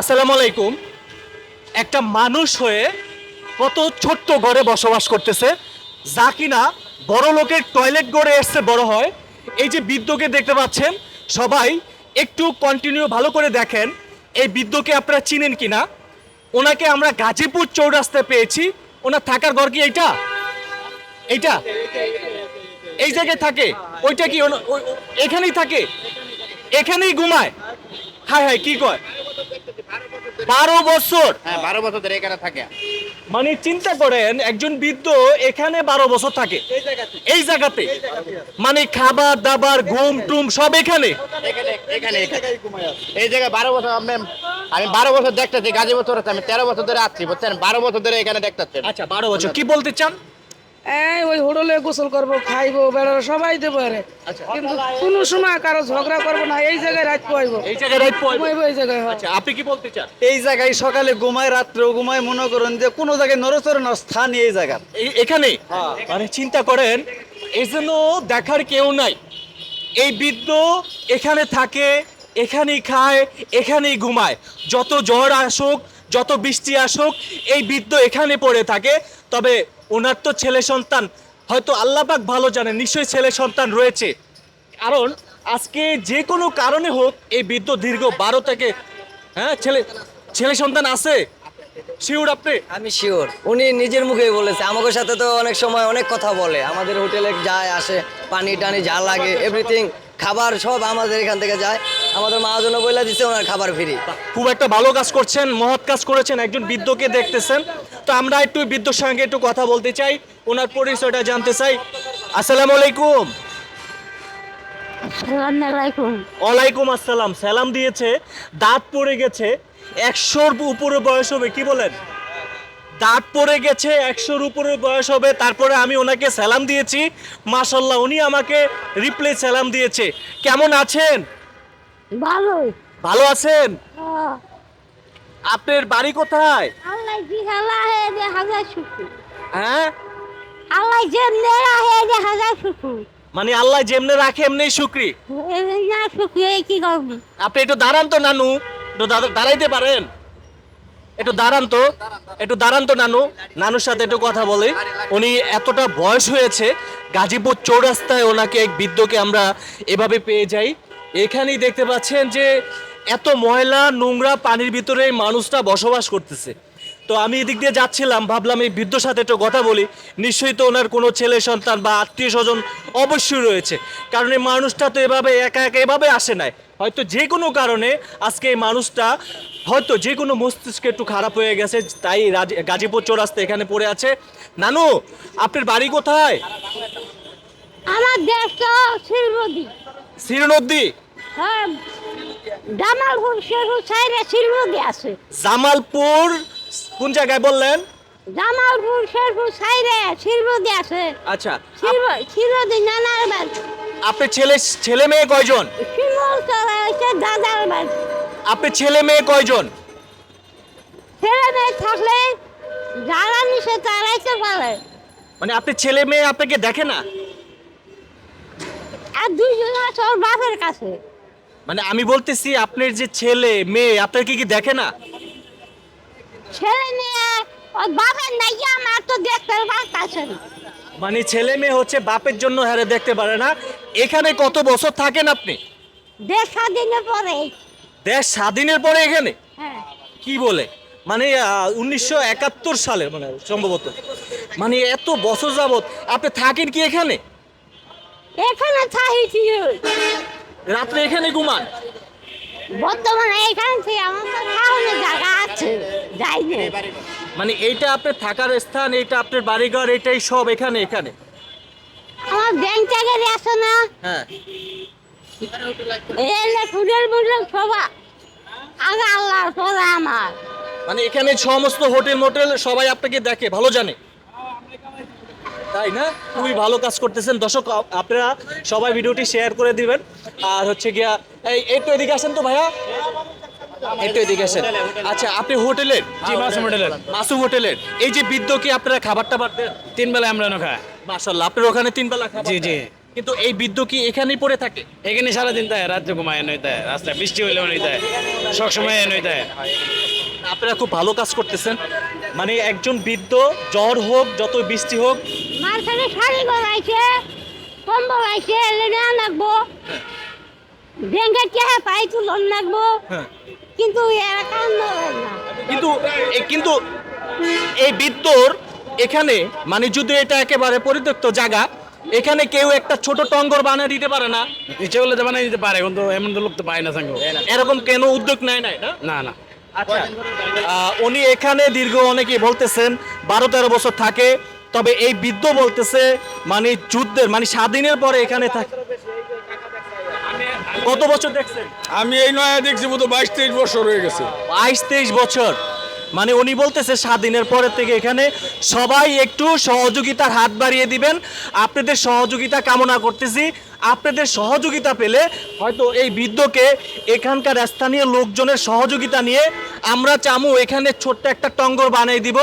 আসসালামু আলাইকুম। একটা মানুষ হয়ে কত ছোট্ট ঘরে বসবাস করতেছে, যা কিনা বড় লোকের টয়লেট গড়ে এসছে, বড় হয়। এই যে বৃদ্ধকে দেখতে পাচ্ছেন, সবাই একটু কন্টিনিউ ভালো করে দেখেন, এই বৃদ্ধকে আপনারা চিনেন কিনা? ওনাকে আমরা গাজীপুর চৌরাস্তায় পেয়েছি। ওনার থাকার ঘর কি এইটা? এইটা? এই জায়গায় থাকে? ওইটা কি এখানেই থাকে? এখানেই ঘুমায়? হায় হায়, কি কয়? বারো বছর। হ্যাঁ বারো বছর ধরে এখানে থাকে। মানে চিন্তা করেন একজন বৃদ্ধ এখানে বারো বছর থাকে। এই জায়গাতে। মানে খাবার দাবার ঘুম টুম সব এখানে। এখানে এখানে। এখানে। এই জায়গায় বারো বছর আমি আমি বারো বছর দেখতেছি গাজী বছর আমি তেরো বছর ধরে আসছি বুঝছেন? বারো বছর ধরে এখানে দেখতেছি। আচ্ছা বারো বছর। কি বলতে চান? ওই হোটেলে গোসল করব খাইবো বেড়াবো সবাই দেবো আরে কিন্তু কোনো সময় কারও ঝগড়া করব না এই জায়গায় রাত পাইবো এই জায়গায় পয়েন্ট ঘুমাইবো এই জায়গায় আচ্ছা আপনি কি বলতে চান? এই জায়গায় সকালে ঘুমায় রাত্রেও ঘুমায় মনে করেন যে কোনো জায়গায় নরচর না স্থান এই জায়গার। এই এখানে? মানে চিন্তা করেন এই জন্য দেখার কেউ নাই। এই বৃদ্ধ এখানে থাকে এখানেই খায় এখানেই ঘুমায়। যত জ্বর আসুক যত বৃষ্টি আসুক এই বৃদ্ধ এখানে পড়ে থাকে। তবে ওনার তো ছেলে সন্তান, হয়তো আল্লাহ পাক ভালো জানেন, নিশ্চয়ই ছেলে সন্তান রয়েছে। কারণ আজকে যে কোনো কারণে হোক, এই বৃদ্ধ দীর্ঘ বারো থেকে হ্যাঁ ছেলে ছেলে সন্তান আছে? শিওর আপনি? আমি শিওর। উনি নিজের মুখেই বলেছে। আমাদের সাথে তো অনেক সময় অনেক কথা বলে। আমাদের হোটেলে যায়, আসে, পানি টানি যা লাগে এভরিথিং খাবার সব আমাদের এখান থেকে যায়। আমাদের মহাজনও বলে দিচ্ছে ওনার খাবার ফ্রি। খুব একটা ভালো কাজ করছেন মহৎ কাজ করেছেন একজন বৃদ্ধকে দেখতেছেন। তো আমরা একটু বৃদ্ধর সঙ্গে একটু কথা বলতে চাই ওনার পরিচয়টা জানতে চাই। আসসালামু আলাইকুম। ওয়ালাইকুম আসসালাম সালাম দিয়েছে দাঁত পড়ে গেছে একশোর উপরে বয়স হবে কি বলেন? দাঁত পড়ে গেছে একশোর উপরে বয়স হবে তারপরে আমি ওনাকে সালাম দিয়েছি। মাশাল্লাহ উনি আমাকে রিপ্লে সালাম দিয়েছে। কেমন আছেন? ভালোই। ভালো আছেন? আপনার বাড়ি কোথায়? আল্লাহ কি আল্লাহ হে যে হাজার শুকুর হ্যাঁ? আল্লাহ যেমনে রাহে যে হাজার শুকুর মানে আল্লাহ যেমনে রাখে এমনি শুক্রি। না শুকুর এই কি করব? আপনি একটু দাঁড়ান তো নানু। একটু দাঁড়াইতে পারেন? একটু দাঁড়ান তো। একটু দাঁড়ান তো নানু। নানুর সাথে একটু কথা বলি। উনি এতটা বয়স হয়েছে গাজীপুর চৌরাস্তায় ওনাকে এক বৃদ্ধকে আমরা এভাবে পেয়ে যাই। এখানেই দেখতে পাচ্ছেন যে এত ময়লা নোংরা পানির ভিতরে এই মানুষটা বসবাস করতেছে। তো আমি এদিক দিয়ে যাচ্ছিলাম ভাবলাম এই বৃদ্ধর সাথে একটু কথা বলি। নিশ্চয়ই তো ওনার কোনো ছেলে সন্তান বা আত্মীয় স্বজন অবশ্যই রয়েছে। কারণ এই মানুষটা তো এভাবে একা একা এভাবে আসে নাই। হয়তো যে কোনো কারণে আজকে এই মানুষটা হয়তো যে কোনো মস্তিষ্কে একটু খারাপ হয়ে গেছে তাই রাজ- গাজীপুর চৌরাস্তা এখানে পড়ে আছে। নানু আপনার বাড়ি কোথায়? আমার দেশ শ্রীনদী হ্যাঁ জামালপুর শেরু সাইরে শিলবদি আছে। জামালপুর কোন জায়গায় বললেন? জামালপুর শেরু সাইরে শিলবদি আছে। আচ্ছা শিলবদি নানার বাড়ি আপনার ছেলে ছেলে মেয়ে কয়জন? শিমল চলে হচ্ছে দাদার বাড়ি আপনার ছেলে মেয়ে কয়জন? ছেলে মেয়ে থাকলে যারা নিষে তারাইতে পারে। মানে আপনার ছেলে মেয়ে আপনাকে দেখে না? আর দুইজন আছে ওর বাপের কাছে। মানে আমি বলতেছি আপনার যে ছেলে মেয়ে আপনার কি কি দেখে না? ছেলে মেয়ে ওর বাপের নাই আমার তো দেখতে পারতেছে না মানে ছেলে মেয়ে হচ্ছে বাপের জন্য হারে দেখতে পারে না। এখানে কত বছর থাকেন আপনি? দেশ স্বাধীনের পরে। দেশ স্বাধীনের পরে এখানে? হ্যাঁ। কি বলে? মানে উনিশশো একাত্তর সালে মানে সম্ভবত। মানে এত বছর যাবত আপনি থাকেন কি এখানে? এখানে থাকি রাত্রে এখানে ঘুমান। বর্তমানে এখান থেকে আমার তো খাওয়ানোর জায়গা আছে যাই মানে এইটা আপনার থাকার স্থান এইটা আপনার বাড়িঘর এটাই সব এখানে এখানে? আমার ব্যাংক চাকরি আছে না। হ্যাঁ। এলে ফুলের বুঝলে সবা আগে আল্লাহ সবা আমার। মানে এখানে সমস্ত হোটেল মোটেল সবাই আপনাকে দেখে ভালো জানে। তাই না? খুবই ভালো কাজ করতেছেন। দর্শক আপনারা সবাই ভিডিওটি শেয়ার করে দিবেন। আর হচ্ছে গিয়া এই একটু এদিকে আসেন তো ভাইয়া। একটু এদিকে আসেন। আচ্ছা আপনি হোটেলের? জি মাসুম হোটেলের। মাসুম হোটেলের। এই যে বৃদ্ধ কি আপনারা খাবার টাবার দেন? তিন বেলা আমরা খাই। মাশাল্লাহ আপনার ওখানে তিন বেলা জি, জি। কিন্তু এই বৃদ্ধ কি এখানেই পড়ে থাকে? এখানে সারাদিন তাই রাত্রে ঘুমায় নই তাই রাস্তায় বৃষ্টি হইলেও নই তাই সবসময় নই তাই আপনারা খুব ভালো কাজ করতেছেন। মানে একজন বৃদ্ধ জ্বর হোক যত বৃষ্টি হোক মাঝখানে শাড়ি গলাইছে কম্বল আইছে ব্যাংকের চেহারা পাই তুলন লাগবো। হ্যাঁ। কিন্তু এরা কিন্তু কিন্তু এই এখানে মানে যদি এটা একেবারে পরিত্যক্ত জায়গা এখানে কেউ একটা ছোট টঙ্গর বানিয়ে দিতে পারে না। ইচ্ছে করলে তো বানাই দিতে পারে কিন্তু এমন তো লোক তো পায় না সাঙ্গ। এরকম কেন উদ্যোগ নেয় না? এটা না না। আচ্ছা। আহ, উনি এখানে দীর্ঘ অনেকে বলতেছেন বারো তেরো বছর থাকে তবে এই বৃদ্ধ বলতেছে মানে যুদ্ধের মানে স্বাধীনের পরে এখানে থাকে কত বছর দেখছেন? আমি এই নয়া দেখছি বোধ বাইশ তেইশ বছর হয়ে গেছে। বাইশ তেইশ বছর। মানে উনি বলতেছে, সাত দিনের পরের থেকে এখানে সবাই একটু সহযোগিতার হাত বাড়িয়ে দিবেন। আপনাদের সহযোগিতা কামনা করতেছি। আপনাদের সহযোগিতা পেলে হয়তো এই বৃদ্ধকে এখানকার স্থানীয় লোকজনের সহযোগিতা নিয়ে আমরা চামু এখানে ছোট্ট একটা টঙ্গর বানিয়ে দিব,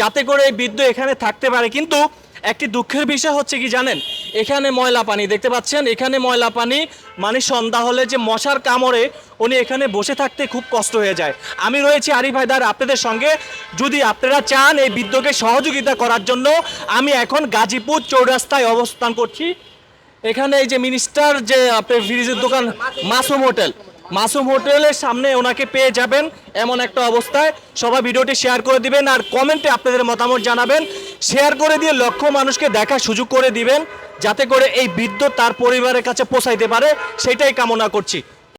যাতে করে এই বৃদ্ধ এখানে থাকতে পারে। কিন্তু একটি দুঃখের বিষয় হচ্ছে কি জানেন? এখানে ময়লা পানি, দেখতে পাচ্ছেন? এখানে ময়লা পানি মানে সন্ধ্যা হলে যে মশার কামড়ে উনি এখানে বসে থাকতে খুব কষ্ট হয়ে যায়। আমি রয়েছি আরিফ হায়দার আপনাদের সঙ্গে। যদি আপনারা চান এই বৃদ্ধকে সহযোগিতা করার জন্য, আমি এখন গাজীপুর চৌরাস্তায় অবস্থান করছি। এখানে এই যে মিনিস্টার যে আপনার ফ্রিজের দোকান মাসুম হোটেল। মাসুম হোটেলের সামনে ওনাকে পেয়ে যাবেন এমন একটা অবস্থায়। সবাই ভিডিওটি শেয়ার করে দিবেন আর কমেন্টে আপনাদের মতামত জানাবেন। শেয়ার করে দিয়ে লক্ষ মানুষকে দেখার সুযোগ করে দিবেন, যাতে করে এই বৃদ্ধ তার পরিবারের কাছে পৌঁছাইতে পারে, সেটাই কামনা করছি।